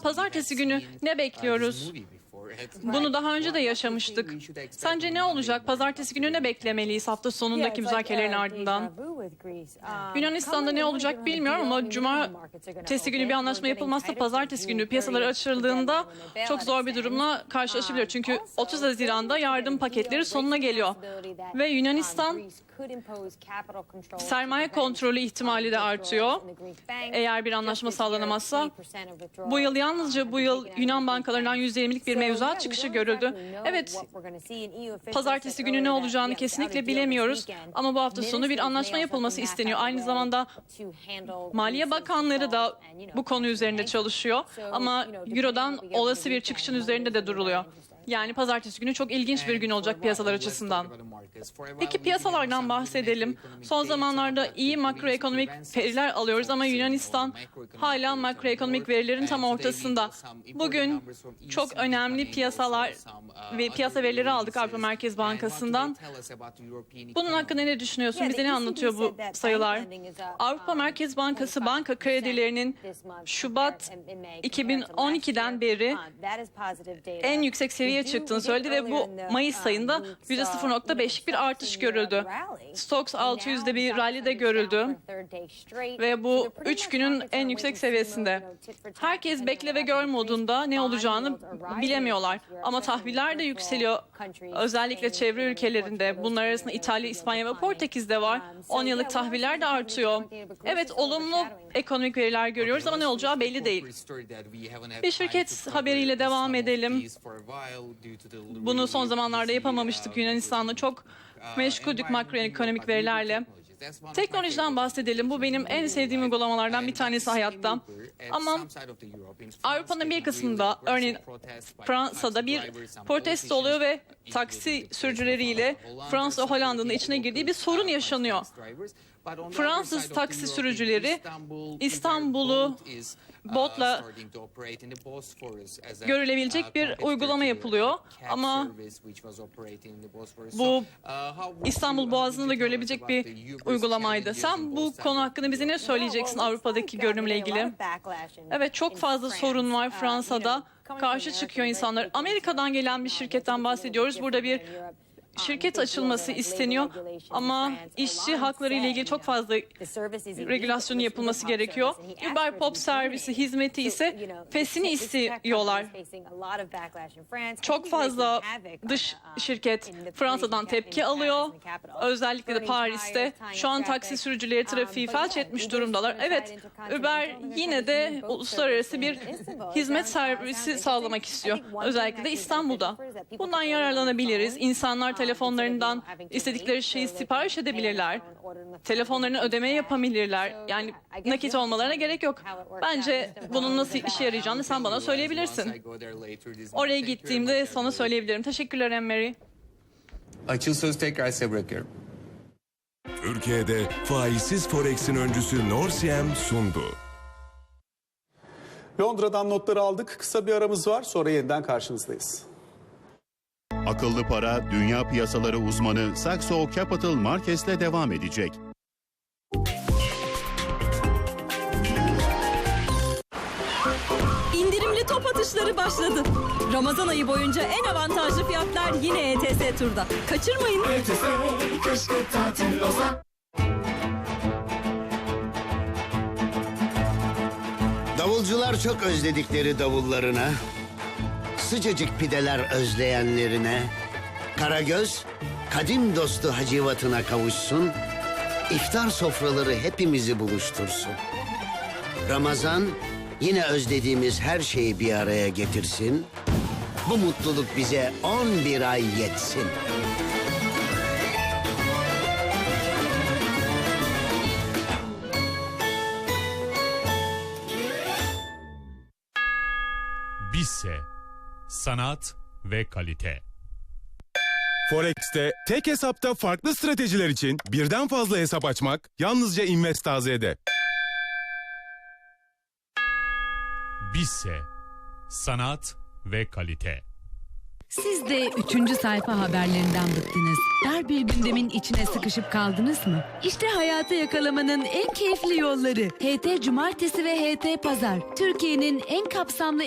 Pazartesi günü ne bekliyoruz? Bunu daha önce de yaşamıştık. Sence ne olacak? Pazartesi günü ne beklemeliyiz hafta sonundaki müzakerelerin ardından? Yunanistan'da ne olacak bilmiyorum ama cumartesi günü bir anlaşma yapılmazsa pazartesi günü piyasalar açıldığında çok zor bir durumla karşılaşabilir. Çünkü 30 Haziran'da yardım paketleri sonuna geliyor. Ve Yunanistan sermaye kontrolü ihtimali de artıyor. Eğer bir anlaşma sağlanamazsa bu yıl yalnızca bu yıl Yunan bankalarından %20'lik bir mevzuat çıkışı görüldü. Evet, pazartesi günü ne olacağını kesinlikle bilemiyoruz ama bu hafta sonu bir anlaşma yapılması isteniyor. Aynı zamanda Maliye Bakanları da bu konu üzerinde çalışıyor ama Euro'dan olası bir çıkışın üzerinde de duruluyor. Yani pazartesi günü çok ilginç bir gün olacak piyasalar açısından. Peki piyasalardan bahsedelim. Son zamanlarda iyi makroekonomik veriler alıyoruz ama Yunanistan hala makroekonomik verilerin tam ortasında. Bugün çok önemli piyasalar ve piyasa verileri aldık Avrupa Merkez Bankası'ndan. Bunun hakkında ne düşünüyorsun? Bize ne anlatıyor bu sayılar? Avrupa Merkez Bankası banka kredilerinin Şubat 2012'den beri en yüksek seviyeye çıktığını söyledi ve bu Mayıs ayında %0.5'lik bir artış görüldü. Stoxx 600'de bir rally de görüldü ve bu 3 günün en yüksek seviyesinde. Herkes bekle ve gör modunda ne olacağını bilemiyorlar. Ama tahviller de yükseliyor. Özellikle çevre ülkelerinde. Bunlar arasında İtalya, İspanya ve Portekiz'de var. 10 yıllık tahviller de artıyor. Evet olumlu ekonomik veriler görüyoruz ama ne olacağı belli değil. Bir şirket haberiyle devam edelim. Bunu son zamanlarda yapamamıştık Yunanistan'da. Çok meşguldük makroekonomik verilerle. Teknolojiden bahsedelim. Bu benim en sevdiğim uygulamalardan bir tanesi hayatta. Ama Avrupa'nın bir kısmında, örneğin Fransa'da bir protesto oluyor ve taksi sürücüleriyle Fransa Hollanda'nın içine girdiği bir sorun yaşanıyor. Fransız taksi sürücüleri İstanbul'u botla görülebilecek bir uygulama yapılıyor. Ama bu İstanbul Boğazı'nda da görülebilecek bir uygulamaydı. Sen bu konu hakkında bize ne söyleyeceksin Avrupa'daki görünümle ilgili? Evet çok fazla sorun var Fransa'da. Karşı çıkıyor insanlar. Amerika'dan gelen bir şirketten bahsediyoruz. Burada bir şirket açılması isteniyor ama işçi hakları ile ilgili çok fazla regülasyonun yapılması gerekiyor. Uber Pop servisi hizmeti ise fesini istiyorlar. Çok fazla dış şirket Fransa'dan tepki alıyor. Özellikle de Paris'te. Şu an taksi sürücüleri trafiği felç etmiş durumdalar. Evet, Uber yine de uluslararası bir hizmet servisi sağlamak istiyor. Özellikle de İstanbul'da. Bundan yararlanabiliriz. İnsanlar telefonlarından istedikleri şeyi sipariş edebilirler. Telefonlarını ödeme yapabilirler. Yani nakit olmalarına gerek yok. Bence bunun nasıl işe yarayacağını sen bana söyleyebilirsin. Oraya gittiğimde sana söyleyebilirim. Teşekkürler Emery. Açıl söz tekrar size bırakıyorum. Türkiye'de faizsiz Forex'in öncüsü Norsiem sundu. Londra'dan notları aldık. Kısa bir aramız var. Sonra yeniden karşınızdayız. Akıllı para dünya piyasaları uzmanı Saxo Capital Markets'le devam edecek. İndirimli top atışları başladı. Ramazan ayı boyunca en avantajlı fiyatlar yine ETS Tur'da. Kaçırmayın. Davulcular çok özledikleri davullarına, sıcacık pideler özleyenlerine, Karagöz kadim dostu Hacivat'ına kavuşsun, iftar sofraları hepimizi buluştursun. Ramazan yine özlediğimiz her şeyi bir araya getirsin, bu mutluluk bize 11 ay yetsin. Bizse sanat ve kalite. Forex'te tek hesapta farklı stratejiler için birden fazla hesap açmak yalnızca Investaze'de. Bizse sanat ve kalite. Siz de üçüncü sayfa haberlerinden bıktınız. Dar bir gündemin içine sıkışıp kaldınız mı? İşte hayata yakalamanın en keyifli yolları. HT Cumartesi ve HT Pazar. Türkiye'nin en kapsamlı